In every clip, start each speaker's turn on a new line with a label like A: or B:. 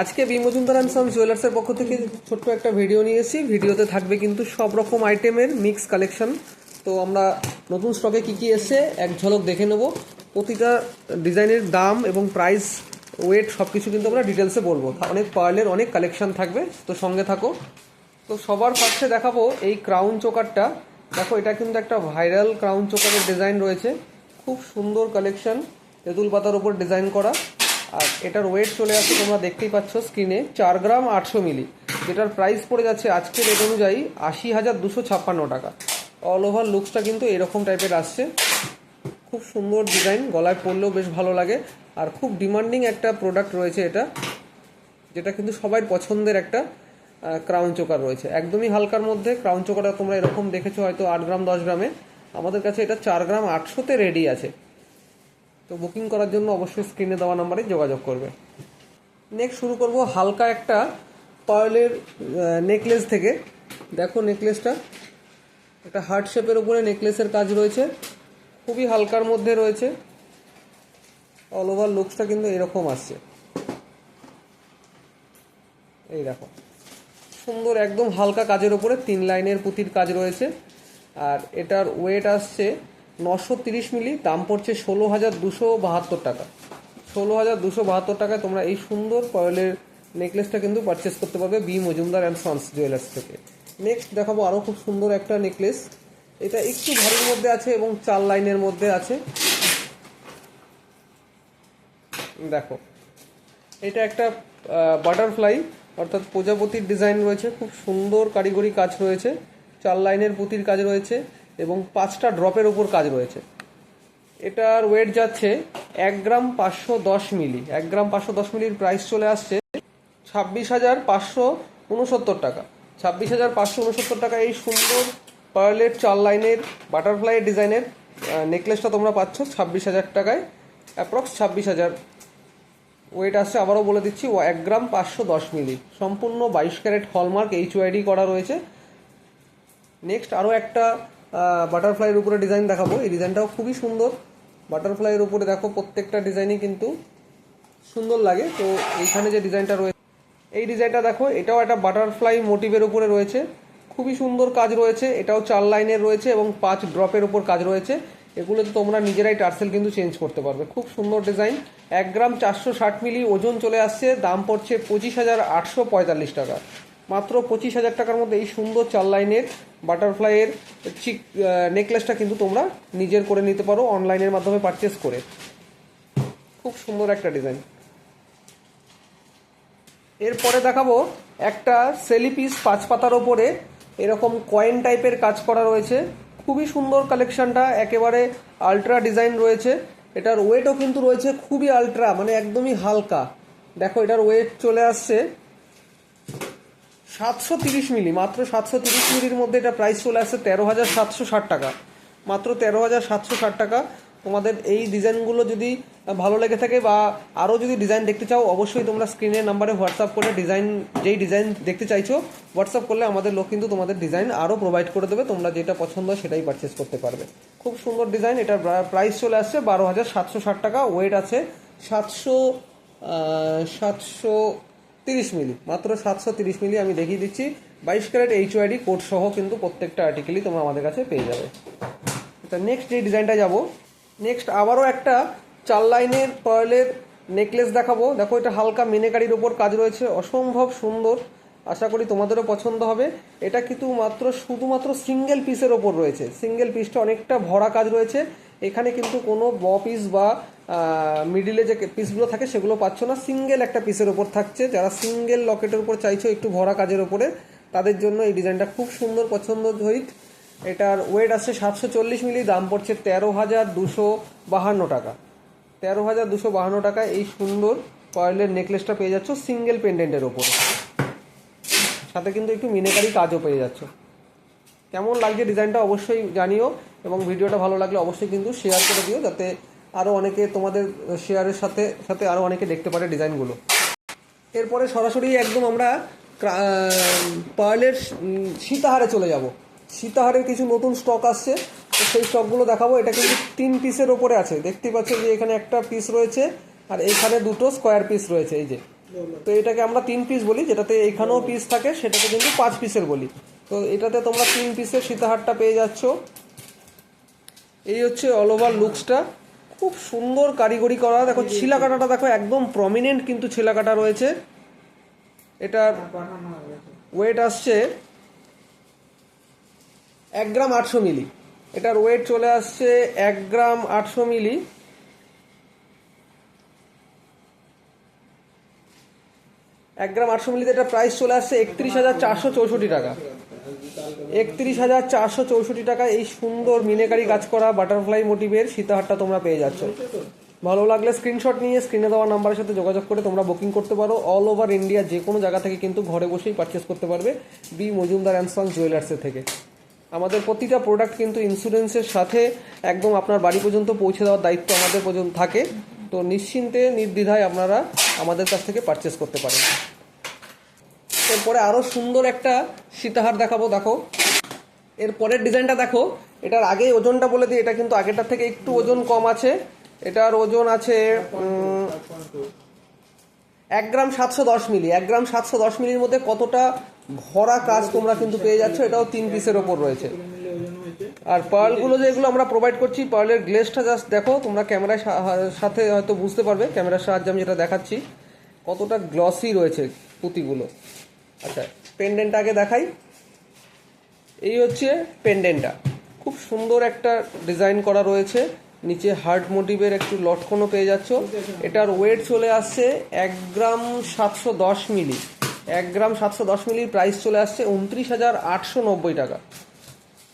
A: আজকে B Majumdar and sons জুয়েলার্সের পক্ষ থেকে ছোট্ট একটা ভিডিও নিয়ে এসেছি। ভিডিওতে থাকবে কিন্তু সব রকম আইটেমের মিক্স কালেকশন তো আমরা নতুন স্টকে কি কি এসছে, এক ঝলক দেখে নেব। প্রতিটা ডিজাইনের দাম এবং প্রাইস ওয়েট সব কিছু কিন্তু আমরা ডিটেলসে বলব। অনেক পার্লের অনেক কালেকশন থাকবে, তো সঙ্গে থাকো। তো সবার ফার্স্টে দেখাবো এই ক্রাউন চোকারটা। দেখো, এটা কিন্তু একটা ভাইরাল ক্রাউন চোকারের ডিজাইন রয়েছে। খুব সুন্দর কালেকশন তেঁতুল পাতার উপর ডিজাইন করা। আর এটার ওয়েট চলে আসছে তোমরা দেখতেই পাচ্ছ স্ক্রিনে চার গ্রাম আটশো মিলি। যেটার প্রাইস পড়ে যাচ্ছে আজকের রেট অনুযায়ী আশি হাজার দুশো ছাপ্পান্ন টাকা। অল ওভার লুকসটা কিন্তু এরকম টাইপের আসছে। খুব সুন্দর ডিজাইন গলায় পরলেও বেশ ভালো লাগে। আর খুব ডিমান্ডিং একটা প্রোডাক্ট রয়েছে এটা, যেটা কিন্তু সবাই পছন্দের একটা ক্রাউন চোকার রয়েছে। একদমই হালকার মধ্যে ক্রাউন চোকারটা তোমরা এরকম দেখেছ হয়তো আট গ্রাম, দশ গ্রামে। আমাদের কাছে এটা চার গ্রাম আটশোতে রেডি আছে। তো বুকিং করার জন্য অবশ্যই স্ক্রিনে দেওয়া নাম্বারে যোগাযোগ করবে। নেক্সট শুরু করব হালকা একটা পার্লের নেকলেস থেকে। দেখো নেকলেসটা একটা হার্ট শেপের উপরে নেকলেসের কাজ রয়েছে। খুবই হালকার মধ্যে রয়েছে। অল ওভার লুকসটা কিন্তু এরকম আসছে। এই দেখো। সুন্দর একদম হালকা কাজের উপরে তিন লাইনের পুঁতির কাজ রয়েছে। আর এটার ওয়েট আসছে নশো তিরিশ মিলি, দাম পড়ছে ষোলো হাজার দুশো বাহাত্তর টাকা। ষোলো হাজার দুশো বাহাত্তর টাকায় তোমরা এই সুন্দর কয়েলের নেকলেসটা কিন্তু পারচেস করতে পারবে B Majumdar and sons jewellers থেকে। নেক্সট দেখাবো আরও খুব সুন্দর একটা নেকলেস এটা একটু ভারীর মধ্যে আছে এবং চার লাইনের মধ্যে আছে। দেখো, এটা একটা বাটারফ্লাই অর্থাৎ প্রজাপতির ডিজাইন রয়েছে। খুব সুন্দর কারিগরি কাজ রয়েছে। চার লাইনের পুঁতির কাজ রয়েছে। এবং পাঁচটা ড্রপের উপর কাজ রয়েছে। এটার ওয়েট যাচ্ছে এক গ্রাম পাঁচশো দশ মিলি। এক গ্রাম পাঁচশো দশ মিলির প্রাইস চলে আসছে ছাব্বিশ হাজার পাঁচশো উনসত্তর টাকা। ছাব্বিশ হাজার পাঁচশো উনসত্তর টাকা এই সুন্দর পার্লের চার লাইনের বাটারফ্লাই ডিজাইনের নেকলেসটা তোমরা পাচ্ছ ছাব্বিশ হাজার টাকায়। অ্যাপ্রক্স ছাব্বিশ হাজার। ওয়েট আসছে, আবারও বলে দিচ্ছি এক গ্রাম পাঁচশো দশ মিলি। সম্পূর্ণ বাইশ ক্যারেট হলমার্ক এইচ ওয়াইডি করা রয়েছে। নেক্সট আরও একটা বাটারফ্লাইয়ের উপরে ডিজাইন দেখাবো। এই ডিজাইনটাও খুবই সুন্দর। বাটারফ্লাইয়ের উপরে দেখো প্রত্যেকটা ডিজাইনই কিন্তু সুন্দর লাগে। তো এইখানে যে ডিজাইনটা রয়েছে, এই ডিজাইনটা দেখো, এটাও একটা বাটারফ্লাই মোটিভের উপরে রয়েছে। খুবই সুন্দর কাজ রয়েছে। এটাও চার লাইনের রয়েছে এবং পাঁচ ড্রপের উপর কাজ রয়েছে। এগুলোতে তোমরা নিজেরাই টার্সেল কিন্তু চেঞ্জ করতে পারবে। খুব সুন্দর ডিজাইন এক গ্রাম চারশো ষাট মিলি ওজন চলে আসছে। দাম পড়ছে পঁচিশ হাজার আটশো পঁয়তাল্লিশ টাকা। মাত্র পঁচিশ হাজার টাকার মধ্যে এই সুন্দর চার লাইনের বাটারফ্লাইয়ের চিক নেকলেসটা কিন্তু তোমরা নিজের করে নিতে পারো অনলাইনের মাধ্যমে পারচেস করে। খুব সুন্দর একটা ডিজাইন এরপরে দেখাবো একটা সেলি পিস পাঁচ পাতার ওপরে, এরকম কয়েন টাইপের কাজ করা রয়েছে। খুবই সুন্দর কালেকশনটা একেবারে আলট্রা ডিজাইন রয়েছে। এটার ওয়েটও কিন্তু রয়েছে খুবই আলট্রা মানে একদমই হালকা। দেখো, এটার ওয়েট চলে আসছে সাতশো তিরিশ মিলি, মাত্র সাতশো তিরিশ মিলির মধ্যে এটা প্রাইস চলে আসছে তেরো হাজার সাতশো ষাট টাকা। মাত্র তেরো হাজার সাতশো ষাট টাকা। তোমাদের এই ডিজাইনগুলো যদি ভালো লেগে থাকে বা আরও যদি ডিজাইন দেখতে চাও, অবশ্যই তোমরা স্ক্রিনের নাম্বারে হোয়াটসঅ্যাপ করে ডিজাইন যেই ডিজাইন দেখতে চাইছো হোয়াটসঅ্যাপ করলে আমাদের লোক কিন্তু তোমাদের ডিজাইন আরও প্রোভাইড করে দেবে। তোমরা যেটা পছন্দ সেটাই পারচেস করতে পারবে। খুব সুন্দর ডিজাইন এটার প্রাইস চলে আসছে বারো হাজার সাতশো ষাট টাকা। ওয়েট আছে সাতশো সাতশো তিরিশ মিলি, মাত্র সাতশো তিরিশ মিলি আমি দেখিয়ে দিচ্ছি। বাইশ ক্যারেট এইচ ওয়াইডি কোড সহ কিন্তু প্রত্যেকটা আর্টিকেলই তোমরা আমাদের কাছে পেয়ে যাবে। তা নেক্সট যে ডিজাইনটা যাব নেক্সট আবারও একটা চার লাইনের পার্লের নেকলেস দেখাবো। দেখো এটা হালকা মিনেকারির ওপর কাজ রয়েছে, অসম্ভব সুন্দর। আশা করি তোমাদেরও পছন্দ হবে। এটা কিন্তু মাত্র শুধুমাত্র সিঙ্গেল পিসের ওপর রয়েছে। সিঙ্গেল পিসটা অনেকটা ভরা কাজ রয়েছে। এখানে কিন্তু কোনো ব পিস বা মিডিলে যে পিসগুলো থাকে সেগুলো পাচ্ছ না। সিঙ্গেল একটা পিসের ওপর থাকছে। যারা সিঙ্গেল লকেটের উপর চাইছো একটু ভরা কাজের ওপরে, তাদের জন্য এই ডিজাইনটা খুব সুন্দর পছন্দ হইত এটার ওয়েট আছে সাতশো চল্লিশ মিলি, দাম পড়ছে তেরো হাজার দুশো বাহান্ন টাকা। তেরো হাজার দুশো বাহান্ন টাকা এই সুন্দর কয়েলের নেকলেসটা পেয়ে যাচ্ছ সিঙ্গেল পেন্ডেন্টের ওপরে। সাথে কিন্তু একটু মিনেকারি কাজও পেয়ে যাচ্ছ। কেমন লাগছে ডিজাইনটা অবশ্যই জানিও এবং ভিডিওটা ভালো লাগলে অবশ্যই কিন্তু শেয়ার করে দিও যাতে আরও অনেকে তোমাদের শেয়ারের সাথে সাথে আরও অনেকে দেখতে পারে ডিজাইনগুলো। এরপরে সরাসরি একদম আমরা পার্লের সীতাহারে চলে যাব। সীতাহারের কিছু নতুন স্টক আসছে, তো সেই স্টকগুলো দেখাবো। এটা কিন্তু তিন পিসের ওপরে আছে। দেখতে পাচ্ছ যে এখানে একটা পিস রয়েছে আর এখানে দুটো স্কোয়ার পিস রয়েছে, এই যে। তো এটাকে আমরা তিন পিস বলি যেটাতে এখানেও পিস থাকে সেটাকে কিন্তু পাঁচ পিসের বলি। তো এটাতে তোমরা তিন পিসের সীতাহারটা পেয়ে যাচ্ছ। এই হচ্ছে অল ওভার লুকসটা খুব সুন্দর কারিগরি করা। দেখো ছিলা কাটাটা দেখো একদম প্রমিনেন্ট কিন্তু ছিলা কাটা রয়েছে। এটার ওয়েট আসছে এক গ্রাম আটশো মিলি। এটার ওয়েট চলে আসছে এক গ্রাম আটশো মিলি। এক গ্রাম আটশো মিলিতে এটা প্রাইস চলে আসছে একত্রিশ হাজার চারশো চৌষট্টি টাকা। একত্রিশ হাজার চারশো চৌষট্টি টাকা এই সুন্দর মিনেকারি কাজ করা বাটারফ্লাই মোটিভের সীতাহারটা তোমরা পেয়ে যাচ্ছ। ভালো লাগলে স্ক্রিনশট নিয়ে স্ক্রিনে দেওয়া নাম্বারের সাথে যোগাযোগ করে তোমরা বুকিং করতে পারো। অল ওভার ইন্ডিয়া যে কোনো জায়গা থেকে কিন্তু ঘরে বসেই পারচেস করতে পারবে বি মজুমদার অ্যান্ড জুয়েলার্সের থেকে। আমাদের প্রতিটা প্রোডাক্ট কিন্তু ইন্স্যুরেন্সের সাথে একদম আপনার বাড়ি পর্যন্ত পৌঁছে দেওয়ার দায়িত্ব আমাদের পর্যন্ত থাকে। তো নিশ্চিন্তে, নির্দ্বিধায় আপনারা আমাদের কাছ থেকে পারচেস করতে পারেন। এরপরে আরও সুন্দর একটা সীতাহার দেখাবো, দেখো। এর পরের ডিজাইনটা দেখো, এটার আগে ওজনটা বলে দিই, এটা কিন্তু আগেরটার থেকে একটু ওজন কম আছে। এটার ওজন আছে এক গ্রাম সাতশো দশ মিলি। এক গ্রাম সাতশো দশ মিলির মধ্যে কতটা ভরা কাজ তোমরা কিন্তু পেয়ে যাচ্ছ, এটাও তিন পিসের ওপর রয়েছে। আর পার্লগুলো যেগুলো আমরা প্রোভাইড করছি, পার্লের গ্লেসটা জাস্ট দেখো, তোমরা ক্যামেরার সাথে হয়তো বুঝতে পারবে, ক্যামেরার সাহায্যে আমি যেটা দেখাচ্ছি। কতটা গ্লসি রয়েছে পুঁতিগুলো। আচ্ছা পেন্ডেন্টটা আগে দেখাই। এই হচ্ছে পেন্ডেন্টটা খুব সুন্দর একটা ডিজাইন করা রয়েছে। নিচে হার্ট মোটিভের একটু লটকনও পেয়ে যাচ্ছ। এটার ওয়েট চলে আসছে এক গ্রাম সাতশো দশ মিলি। এক গ্রাম সাতশো দশ মিলির প্রাইস চলে আসছে উনত্রিশ হাজার আটশো নব্বই টাকা।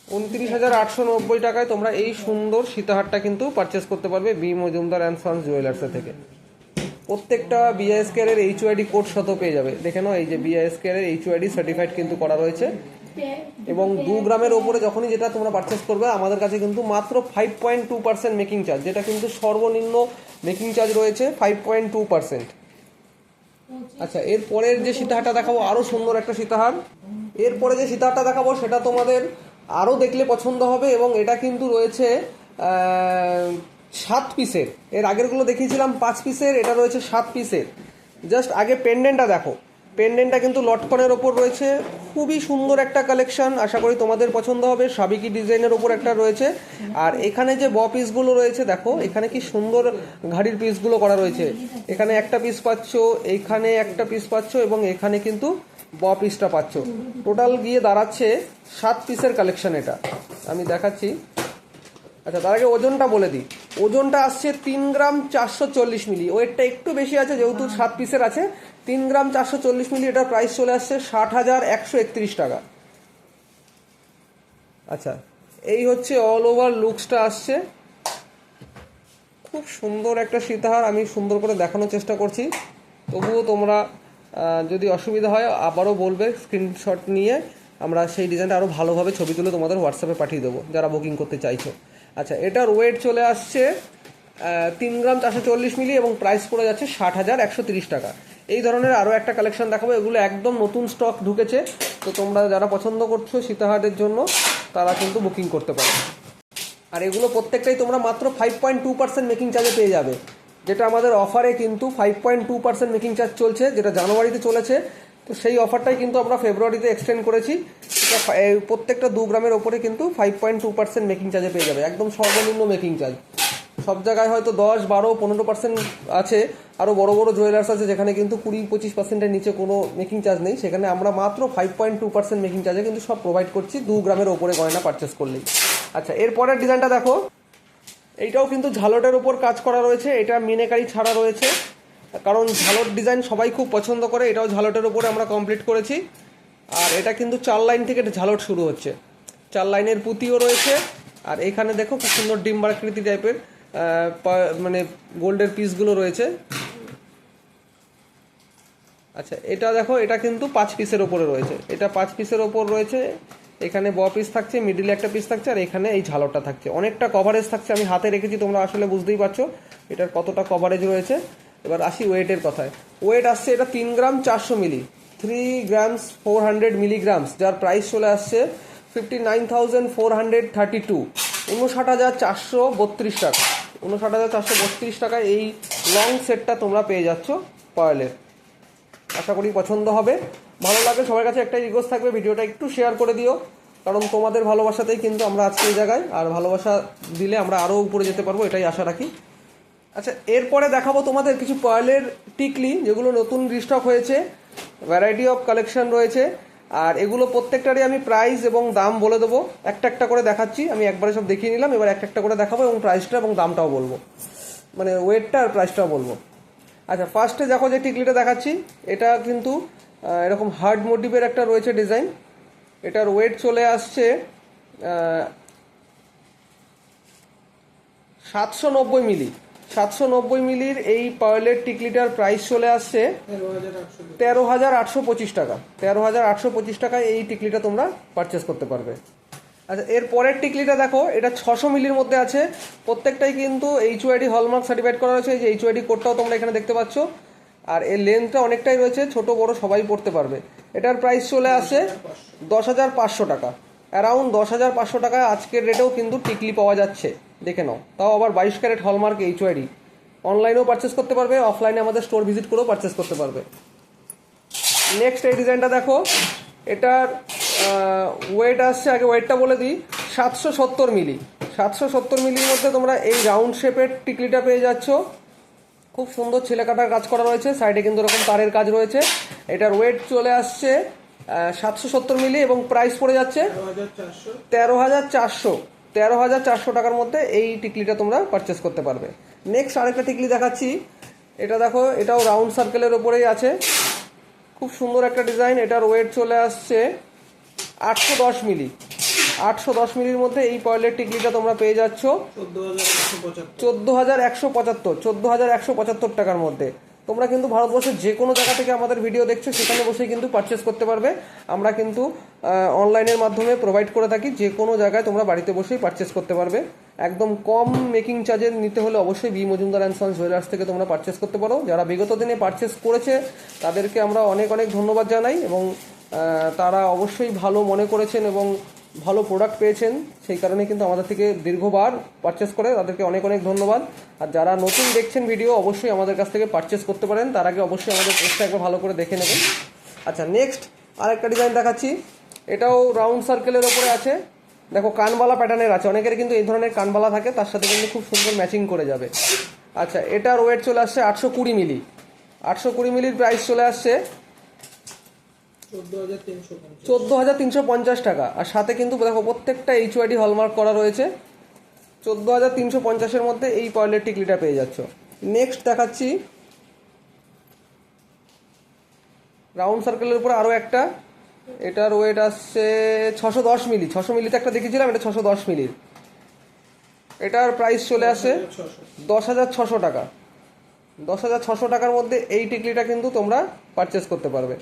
A: উনত্রিশ হাজার আটশো নব্বই টাকায় তোমরা এই সুন্দর সীতাহারটা কিন্তু পারচেস করতে পারবে বি মজুমদার অ্যান্ড সন্স জুয়েলার্সের থেকে। প্রত্যেকটা বিআইএসকের এর এইচওআইডি কোড শত পেয়ে যাবে। দেখে নাও, এই যে বিআইএসকের এর এইচওআইডি সার্টিফাইড কিন্তু করা রয়েছে। এবং দু গ্রামের ওপরে যখনই যেটা তোমরা পারচেস করবে, আমাদের কাছে কিন্তু মাত্র five point two percent making charge যেটা কিন্তু সর্বনিম্ন মেকিং চার্জ রয়েছে ফাইভ পয়েন্ট টু পার্সেন্ট আচ্ছা এরপরের যে সীতাহারটা দেখাবো আরও সুন্দর একটা সীতাহার। এরপরে যে সীতাহারটা দেখাবো, সেটা তোমাদের আরও দেখলে পছন্দ হবে, এবং এটা কিন্তু রয়েছে সাত পিসের এর আগেরগুলো দেখিয়েছিলাম, পাঁচ পিসের এটা রয়েছে সাত পিসের জাস্ট আগে পেন্ডেন্টটা দেখো। পেন্ডেন্টটা কিন্তু লটকনের ওপর রয়েছে। খুবই সুন্দর একটা কালেকশন আশা করি তোমাদের পছন্দ হবে। সাবিকি ডিজাইনের ওপর একটা রয়েছে। আর এখানে যে ব পিসগুলো রয়েছে, দেখো, এখানে কি সুন্দর ঘাড়ির পিসগুলো করা রয়েছে। এখানে একটা পিস পাচ্ছ, এখানে একটা পিস পাচ্ছ, এবং এখানে কিন্তু ব পিসটা পাচ্ছ। টোটাল গিয়ে দাঁড়াচ্ছে সাত পিসের কালেকশন এটা। আমি দেখাচ্ছি। আচ্ছা তার আগে ওজনটা বলে দিই। ওজনটা আসছে তিন গ্রাম চারশো চল্লিশ মিলি। ওয়েটটা একটু বেশি আছে, যেহেতু সাত পিসের আছে। তিন গ্রাম চারশো চল্লিশ মিলি, এটার প্রাইস চলে আসছে ষাট হাজার একশো একত্রিশ টাকা। আচ্ছা এই হচ্ছে অল ওভার লুকসটা আসছে। খুব সুন্দর একটা সীতাহার, আমি সুন্দর করে দেখানোর চেষ্টা করছি। তবুও তোমরা যদি অসুবিধা হয়, আবারও বলবে স্ক্রিনশট নিয়ে। আমরা সেই ডিজাইনটা আরও ভালোভাবে ছবি তুলে তোমাদের হোয়াটসঅ্যাপে পাঠিয়ে দেবো, যারা বুকিং করতে চাইছো। আচ্ছা এটার ওয়েট চলে আসছে তিন গ্রাম চারশো চল্লিশ মিলি এবং প্রাইস পড়ে যাচ্ছে ষাট হাজার একশো তিরিশ টাকা। এই ধরনের আরও একটা কালেকশন দেখাবো, এগুলো একদম নতুন স্টক ঢুকেছে। তো তোমরা যারা পছন্দ করছ সীতাহারের জন্য, তারা কিন্তু বুকিং করতে পারো। আর এগুলো প্রত্যেকটাই তোমরা মাত্র five point two percent making চার্জে পেয়ে যাবে। যেটা আমাদের অফারে কিন্তু five point two percent making charge চলছে, যেটা জানুয়ারিতে চলেছে। তো সেই অফারটাই কিন্তু আমরা ফেব্রুয়ারিতে এক্সটেন্ড করেছি। প্রত্যেকটা দু গ্রামের ওপরে কিন্তু five point two percent making চার্জে পেয়ে যাবে। একদম সর্বনিম্ন মেকিং চার্জ সব জায়গায় হয়তো দশ, বারো, পনেরো পার্সেন্ট আছে। আরও বড় বড় জুয়েলার্স আছে যেখানে কিন্তু কুড়ি, পঁচিশ পার্সেন্টের নিচে কোনো মেকিং চার্জ নেই। সেখানে আমরা মাত্র five point two percent making চার্জে কিন্তু সব প্রোভাইড করছি দু গ্রামের ওপরে গয়না পারচেস করলেই। আচ্ছা এরপরের ডিজাইনটা দেখো। এইটাও কিন্তু ঝালটের ওপর কাজ করা রয়েছে। এটা মিনেকারি ছাড়া রয়েছে। কারণ ঝালট ডিজাইন সবাই খুব পছন্দ করে, এটাও ঝালটের উপরে আমরা কমপ্লিট করেছি। আর এটা কিন্তু চার লাইন থেকে ঝালট শুরু হচ্ছে। চার লাইনের পুঁতিও রয়েছে। আর এখানে দেখো খুব সুন্দর ডিম্বাকৃতি টাইপের মানে গোল্ডের পিসগুলো রয়েছে। আচ্ছা এটা দেখো, এটা কিন্তু পাঁচ পিসের ওপরে রয়েছে। এটা পাঁচ পিসের ওপর রয়েছে। এখানে ব পিস থাকছে মিডিলে একটা পিস থাকছে, আর এখানে এই ঝালরটা থাকছে। অনেকটা কভারেজ থাকছে, আমি হাতে রেখেছি, তোমরা আসলে বুঝতেই পারছ। এটার কতটা কভারেজ রয়েছে। এবার আসি ওয়েটের কথায়। ওয়েট আসছে এটা তিন গ্রাম চারশো milli. Three grams four hundred milligrams যার প্রাইস চলে আসছে fifty nine thousand four hundred thirty two উনষাট হাজার চারশো বত্রিশ টাকা। উনষাট হাজার চারশো বত্রিশ টাকায় এই লং সেটটা তোমরা পেয়ে যাচ্ছ পার্লের আশা করি পছন্দ হবে। ভালো লাগলে সবার কাছে একটা রিকোয়েস্ট থাকবে, ভিডিওটা একটু শেয়ার করে দিও। কারণ তোমাদের ভালোবাসাতেই কিন্তু আমরা আজকে এই জায়গায়, আর ভালোবাসা দিলে আমরা আরও উপরে যেতে পারব, এটাই আশা রাখি। আচ্ছা এরপরে দেখাবো তোমাদের কিছু পার্লের টিকলি, যেগুলো নতুন রিস্টক হয়েছে। ভ্যারাইটি অফ কালেকশন রয়েছে। আর এগুলো প্রত্যেকটারই আমি প্রাইস এবং দাম বলে দেবো। একটা একটা করে দেখাচ্ছি। আমি একবারে সব দেখিয়ে নিলাম, এবার একটা একটা করে দেখাবো এবং প্রাইসটা এবং দামটাও বলব। মানে ওয়েটটা আর প্রাইসটাও বলব। আচ্ছা ফার্স্টে দেখো যে টিকলিটা দেখাচ্ছি। এটা কিন্তু এরকম হার্ড মোটিভের একটা রয়েছে ডিজাইন এটার ওয়েট চলে আসছে সাতশো নব্বই মিলি। সাতশো নব্বই মিলির এই পার্লের টিকলিটার প্রাইস চলে আসছে তেরো হাজার আটশো পঁচিশ টাকা। তেরো হাজার আটশো পঁচিশ টাকায় এই টিকলিটা তোমরা পারচেস করতে পারবে। আচ্ছা এর পরের টিকলিটা দেখো, এটা ছশো মিলির মধ্যে আছে। প্রত্যেকটাই কিন্তু এইচ ওয়াইডি হলমার্ক সার্টিফাইড করা রয়েছে। যে এইচ ওয়াইডি কোডটাও তোমরা এখানে দেখতে পাচ্ছ। আর এর লেন্থটা অনেকটাই রয়েছে, ছোট, বড়, সবাই পড়তে পারবে। এটার প্রাইস চলে আসে দশ হাজার পাঁচশো টাকা। অ্যারাউন্ড দশ হাজার পাঁচশো টাকায় আজকের রেটেও কিন্তু টিকলি পাওয়া যাচ্ছে। দেখে নাও। তাও আবার বাইশ ক্যারেট হলমার্ক এইচ ওয়াইডি অনলাইনেও পারচেস করতে পারবে অফলাইনে আমাদের স্টোর ভিজিট করেও পারচেস করতে পারবে। নেক্সট এই ডিজাইনটা দেখো। এটার ওয়েট আসছে, আগে ওয়েটটা বলে দিই, সাতশো সত্তর মিলি। সাতশো সত্তর মিলির মধ্যে তোমরা এই রাউন্ড শেপের টিকলিটা পেয়ে যাচ্ছ। খুব সুন্দর ছেলে কাটার কাজ করা রয়েছে সাইডে কিন্তু এরকম তারের কাজ রয়েছে। এটার ওয়েট চলে আসছে সাতশো সত্তর মিলি এবং প্রাইস পড়ে যাচ্ছে তেরো হাজার চারশো। তেরো হাজার চারশো টাকার মধ্যে এই টিকলিটা তোমরা পারচেস করতে পারবে। নেক্সট আরেকটা টিকলি দেখাচ্ছি। এটা দেখো এটাও রাউন্ড সার্কেলের ওপরেই আছে। খুব সুন্দর একটা ডিজাইন এটার ওয়েট চলে আসছে আটশো দশ মিলি। আটশো দশ মিলির মধ্যে এই পয়েলের টিকলিটা তোমরা পেয়ে যাচ্ছ। চোদ্দ হাজার একশো পঁচাত্তর চোদ্দ হাজার একশো পঁচাত্তর টাকার মধ্যে। তোমরা কিন্তু ভারতবর্ষের যে কোনো জায়গা থেকে আমাদের ভিডিও দেখছ, সেখানে বসেই কিন্তু পারচেস করতে পারবে। আমরা কিন্তু অনলাইনের মাধ্যমে প্রোভাইড করে থাকি যে কোনো জায়গায় তোমরা বাড়িতে বসেই পারচেস করতে পারবে। একদম কম মেকিং চার্জে নিতে হলে অবশ্যই B Majumdar and sons jewellers থেকে তোমরা পারচেস করতে পারো। যারা বিগত দিনে পারচেস করেছে, তাদেরকে আমরা অনেক অনেক ধন্যবাদ জানাই এবং তারা অবশ্যই ভালো মনে করেছেন এবং ভালো প্রোডাক্ট পেয়েছেন, সেই কারণে কিন্তু আমাদের থেকে দীর্ঘবার পারচেস করে তাদেরকে অনেক অনেক ধন্যবাদ। আর যারা নতুন দেখছেন ভিডিও অবশ্যই আমাদের কাছ থেকে পারচেস করতে পারেন। তার আগে অবশ্যই আমাদের পোস্টটা একবার ভালো করে দেখে নেবেন। আচ্ছা নেক্সট আরেকটা ডিজাইন দেখাচ্ছি। এটাও রাউন্ড সার্কেলের ওপরে আছে। দেখো, কানবালা প্যাটার্নের আছে। অনেকের কিন্তু এই ধরনের কানবালা থাকে, তার সাথে কিন্তু খুব সুন্দর ম্যাচিং করে যাবে। আচ্ছা এটার ওয়েট চলে আসছে আটশো কুড়ি মিলি আটশো কুড়ি মিলির প্রাইস চলে আসছে। চোদ্দ হাজার তিনশো পঞ্চাশ। টাকা। আর সাথে কিন্তু দেখো, প্রত্যেকটা এইচ ওয়াইডি হলমার্ক করা রয়েছে। চোদ্দ হাজার তিনশো পঞ্চাশের মধ্যে এই পয়েলের টিকলিটা পেয়ে যাচ্ছ। নেক্সট দেখাচ্ছি। রাউন্ড সার্কেলের উপরে আরও একটা। এটার ওয়েট আসছে ছশো দশ মিলি ছশো মিলিতে একটা দেখেছিলাম এটা ছশো দশ মিলির এটার প্রাইস চলে আসে দশ হাজার ছশো টাকা। দশ হাজার ছশো টাকার মধ্যে এই টিকলিটা কিন্তু তোমরা পারচেস করতে পারবে।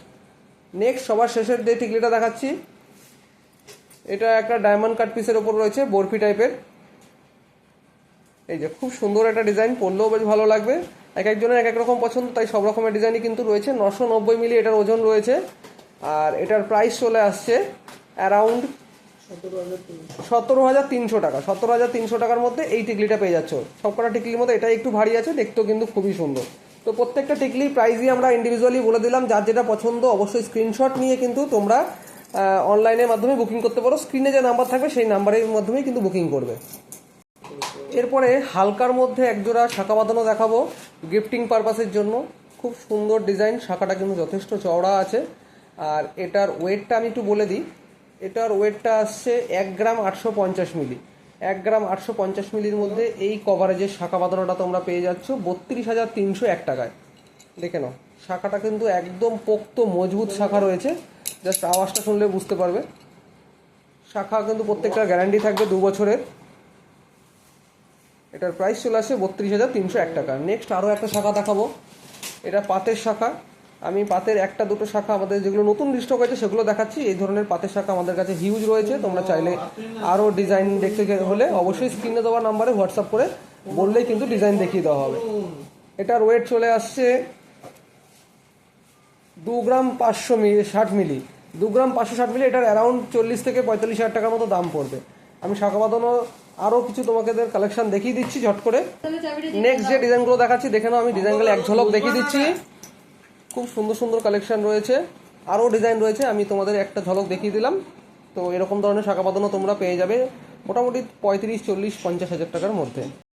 A: নেক্সট সবার শেষের যে টিকলিটা দেখাচ্ছি, এটা একটা ডায়মন্ড কাট পিসের ওপর রয়েছে, বরফি টাইপের এই যে খুব সুন্দর একটা ডিজাইন পরলেও বেশ ভালো লাগবে। এক একজনের এক এক রকম পছন্দ, তাই সব রকমের ডিজাইনই কিন্তু রয়েছে। নশো নব্বই মিলি এটার ওজন রয়েছে। আর এটার প্রাইস চলে আসছে অ্যারাউন্ড সতেরো হাজার তিনশো টাকা। সতেরো হাজার তিনশো টাকার মধ্যে এই টিকলিটা পেয়ে যাচ্ছ। সবকটা টিকলির মধ্যে এটা একটু ভারী আছে, দেখতেও কিন্তু খুবই সুন্দর। তো প্রত্যেকটা টিকলি প্রাইজই আমরা ইন্ডিভিজুয়ালি বলে দিলাম। যার যেটা পছন্দ অবশ্যই স্ক্রিনশট নিয়ে কিন্তু তোমরা অনলাইনের মাধ্যমে বুকিং করতে পারো। স্ক্রিনে যে নাম্বার থাকবে, সেই নাম্বারের মাধ্যমেই কিন্তু বুকিং করবে। এরপরে হালকার মধ্যে একজোড়া শাখা বাঁধানো দেখাবো গিফটিং পারপাসের জন্য। খুব সুন্দর ডিজাইন শাখাটা কিন্তু যথেষ্ট চওড়া আছে। আর এটার ওয়েটটা আমি একটু বলে দিই। এটার ওয়েটটা আসছে এক গ্রাম আটশো পঞ্চাশ মিলি এক গ্রাম আটশো পঞ্চাশ মিলির মধ্যে এই কভারেজের শাখা বাঁধানোটা তোমরা পেয়ে যাচ্ছ বত্রিশ হাজার তিনশো এক টাকায়। দেখে নাও, শাখাটা কিন্তু একদম পোক্ত মজবুত শাখা রয়েছে। জাস্ট আওয়াজটা শুনলে বুঝতে পারবে। শাখা কিন্তু প্রত্যেকটা গ্যারান্টি থাকবে দু বছরের। এটার প্রাইস চলে আসে বত্রিশ হাজার তিনশো এক টাকা। নেক্সট আরও একটা শাখা দেখাবো। এটা পাতের শাখা। আমি পাতের একটা দুটো শাখা আমাদের যেগুলো নতুন স্টক হয়েছে সেগুলো দেখাচ্ছি। এই ধরনের পাতের শাখা আমাদের কাছে হিউজ রয়েছে। তোমরা চাইলে আরও ডিজাইন দেখতে হলে অবশ্যই স্ক্রিনে দেওয়া নাম্বারে হোয়াটসঅ্যাপ করে বললেই কিন্তু ডিজাইন দেখিয়ে দেওয়া হবে। এটার ওয়েট চলে আসছে দু গ্রাম পাঁচশো মিলি ষাট মিলি দু গ্রাম পাঁচশো ষাট মিলি এটার অ্যারাউন্ড চল্লিশ থেকে পঁয়তাল্লিশ হাজার টাকার মতো দাম পড়বে। আমি শাখা বাঁধানো আরও কিছু তোমাকে কালেকশন দেখিয়ে দিচ্ছি ঝট করে। নেক্সট যে ডিজাইনগুলো দেখাচ্ছি দেখে নাও আমি ডিজাইনগুলো এক ঝলক দেখিয়ে দিচ্ছি। খুব সুন্দর সুন্দর কালেকশান রয়েছে। আরও ডিজাইন রয়েছে, আমি তোমাদের একটা ঝলক দেখিয়ে দিলাম। তো এরকম ধরনের শাখা বাঁধানো তোমরা পেয়ে যাবে মোটামুটি পঁয়ত্রিশ, চল্লিশ, পঞ্চাশ হাজার টাকার মধ্যে।